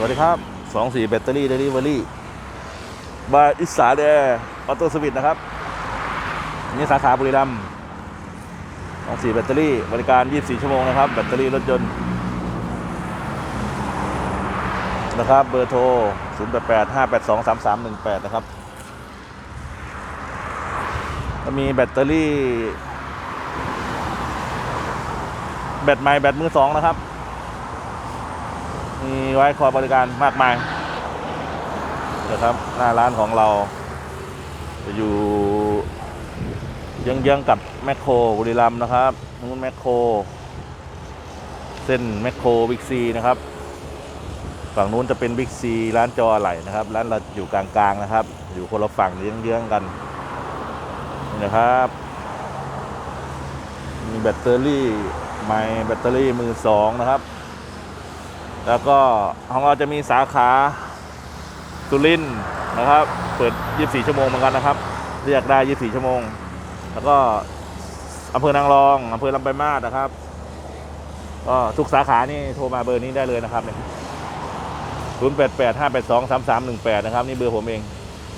สวัสดีครับ 24 แบตเตอรี่เดลิเวอรี่บายอิสาแดออโต้สวิตนะครับ นี่สาขาบุรีรัมย์24 แบตเตอรี่ บริการ 24 ชั่วโมงนะครับ แบตเตอรี่รถยนต์นะครับ เบอร์โทร 088 582 3318 นะครับมีแบตเตอรี่ แบตใหม่แบตมือสองนะครับ มีไว้คอยบริการมากมายนะครับหน้าร้านของเรา จะอยู่เยื้องๆกับแมคโครบุรีรัมนะครับนู้นแมคโครเส้นแมคโครบิ๊กซีนะครับฝั่งนู้นจะเป็นบิ๊กซีร้านจออะไหล่นะครับ ร้านเราอยู่กลางๆนะครับ อยู่คนละฝั่งเยื้องๆกันนี่นะครับ มีแบตเตอรี่ไมแบตเตอรี่มือสองนะครับ แล้วก็ของเราจะมีสาขาสุรินนะครับ เปิด 24 ชั่วโมงเหมือนกันนะครับ เรียกได้ 24 ชั่วโมง แล้วก็อำเภอนางรองอำเภอลำปางมาศนะครับก็ทุกสาขานี่โทรมาเบอร์นี้ได้เลยนะครับเนี่ย088 582 3318นะครับ นี่เบอร์ผมเอง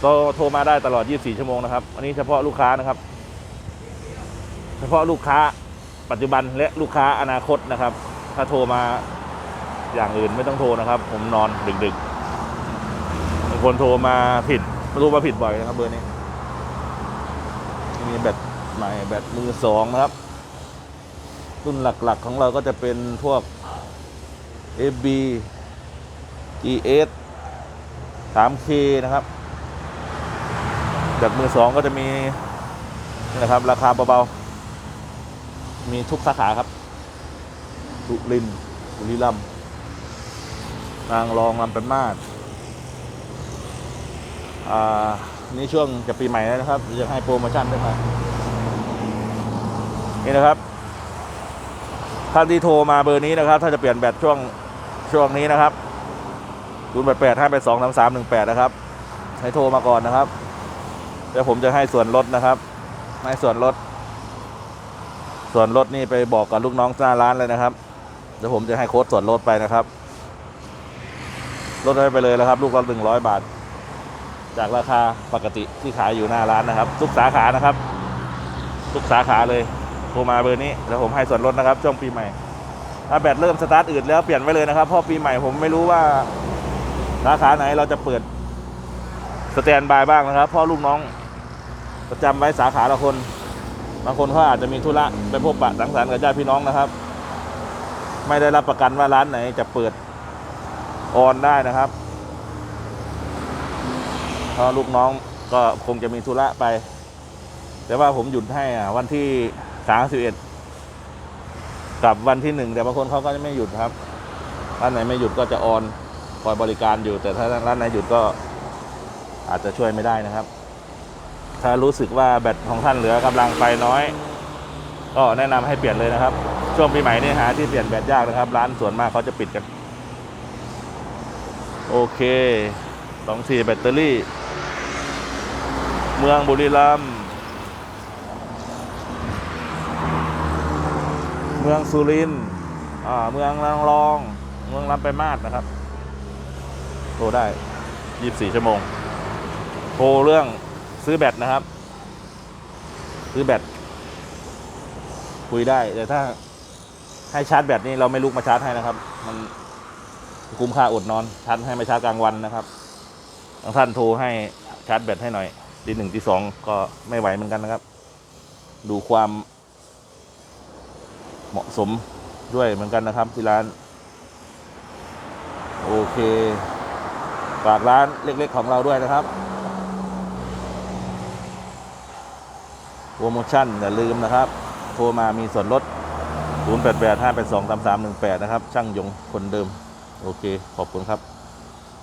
ก็โทรมาได้ตลอด 24 ชั่วโมงนะครับ อันนี้เฉพาะลูกค้านะครับ เฉพาะลูกค้าปัจจุบันและลูกค้าอนาคตนะครับ ถ้าโทรมา อย่างอื่นไม่ต้องโทรนะครับ ผมนอนดึกๆบางคนโทรมาผิดโทรมาผิดบ่อยนะครับ เบอร์นี้ มีแบตใหม่แบตมือสองนะครับ รุ่นหลักๆของเราก็จะเป็นพวก FB ES 3K นะครับแบตมือสองก็จะมีนี่นะครับ ราคาเบาๆ มีทุกสาขาครับสุรินทร์บุรีรัมย์ นางรองลำเป็นมาศอ่า นี่ช่วงจะปีใหม่แล้วนะครับจะให้โปรโมชั่นด้วยครับนี่นะครับ ท่านที่โทรมาเบอร์นี้นะครับ ถ้าจะเปลี่ยนแบตช่วงช่วงนี้นะครับ0 8 8 5 8 2 3 3 1 8นะครับ ให้โทรมาก่อนนะครับเดี๋ยวผมจะให้ส่วนลดนะครับ ให้ส่วนลด ส่วนลดนี่ไปบอกกับลูกน้องหน้าร้านเลยนะครับ เดี๋ยวผมจะให้โค้ดส่วนลดไปนะครับ ลดให้ไปเลยนะครับ ลูกละหนึ่งร้อยบาท จากราคาปกติที่ขายอยู่หน้าร้านนะครับ ทุกสาขานะครับ ทุกสาขาเลยโทรมาเบอร์นี้แล้วผมให้ส่วนลดนะครับ ช่วงปีใหม่ ถ้าแบตเริ่มสตาร์ทอืดแล้วเปลี่ยนไว้เลยนะครับเพราะปีใหม่ผมไม่รู้ว่าสาขาไหนเราจะเปิดสแตนบายบ้างนะครับเพราะลูกน้องประจำไว้สาขาละคนบางคนเขาอาจจะมีธุระไปพบปะสังสรรค์กับญาติพี่น้องนะครับ ไม่ได้รับประกันว่าร้านไหนจะเปิด ออนได้นะครับเพราะลูกน้องก็คงจะมีธุระไป แต่ว่าผมหยุดให้อะวันที่สามสิบเอ็ดกับวันที่หนึ่งแต่บางคนเขาก็จะไม่หยุดครับร้านไหนไม่หยุดก็จะออนคอยบริการอยู่ แต่ถ้าร้านไหนหยุดก็อาจจะช่วยไม่ได้นะครับ ถ้ารู้สึกว่าแบตของท่านเหลือกำลังไฟน้อย ก็แนะนำให้เปลี่ยนเลยนะครับ ช่วงปีใหม่นี่หาที่เปลี่ยนแบตยากนะครับ ร้านส่วนมากเขาจะปิดกัน โอเคสองสี่แบตเตอรี่ เมืองบุรีรัมย์เมืองสุรินทร์อ่าเมืองนางรอง เมืองลำไปมาศนะครับ โทรได้ 24 ชั่วโมง โทรเรื่องซื้อแบตนะครับ ซื้อแบต คุยได้ แต่ถ้าให้ชาร์จแบตนี่เราไม่ลุกมาชาร์จให้นะครับ มัน คุ้มค่าอดนอนชาร์จให้มาชาร์จกลางวันนะครับบางท่านโทรให้ชาร์จแบตให้หน่อยทีหนึ่งทีสองก็ไม่ไหวเหมือนกันนะครับ ดูความเหมาะสมด้วยเหมือนกันนะครับที่ร้าน โอเค ฝากร้านเล็กๆของเราด้วยนะครับโปรโมชั่นอย่าลืมนะครับ โทรมามีส่วนลด 088 582 3318 นะครับ ช่างยงคนเดิม โอเค ขอบคุณครับ